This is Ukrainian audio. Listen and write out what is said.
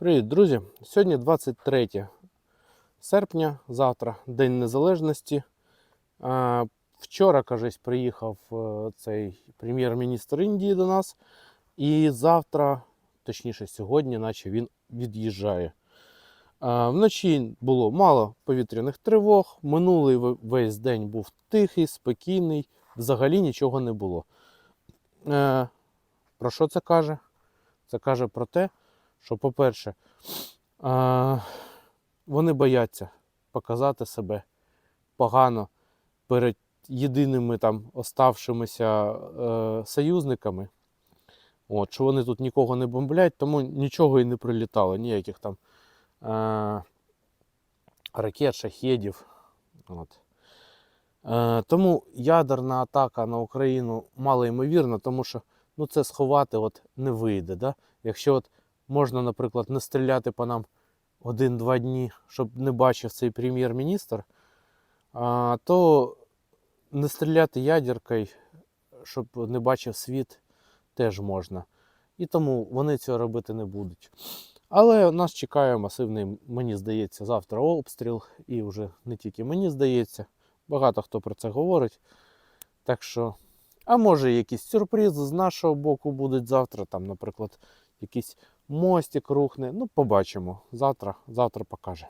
Привіт, друзі! Сьогодні 23 серпня, завтра День Незалежності. Вчора, кажись, приїхав е, цей прем'єр-міністр Індії до нас. І завтра, точніше сьогодні, наче він від'їжджає. Вночі було мало повітряних тривог. Минулий весь день був тихий, спокійний, взагалі нічого не було. Е, Про що це каже? Це каже про те, що, по-перше, вони бояться показати себе погано перед єдиними там оставшимися е, союзниками. От, що вони тут нікого не бомблять, тому нічого і не прилітало, ніяких там е, ракет, шахедів. От. Е, тому ядерна атака на Україну мало ймовірна, тому що ну, це сховати от не вийде. Да? Якщо от можна, наприклад, не стріляти по нам один-два дні, щоб не бачив цей прем'єр-міністр, то не стріляти ядеркою, щоб не бачив світ, теж можна. І тому вони цього робити не будуть. Але нас чекає масивний, мені здається, завтра обстріл, і вже не тільки мені здається, багато хто про це говорить. Так що, а може, якісь сюрпризи з нашого боку будуть завтра, там, наприклад, якийсь мостик рухне. Ну, побачимо. Завтра, завтра покаже.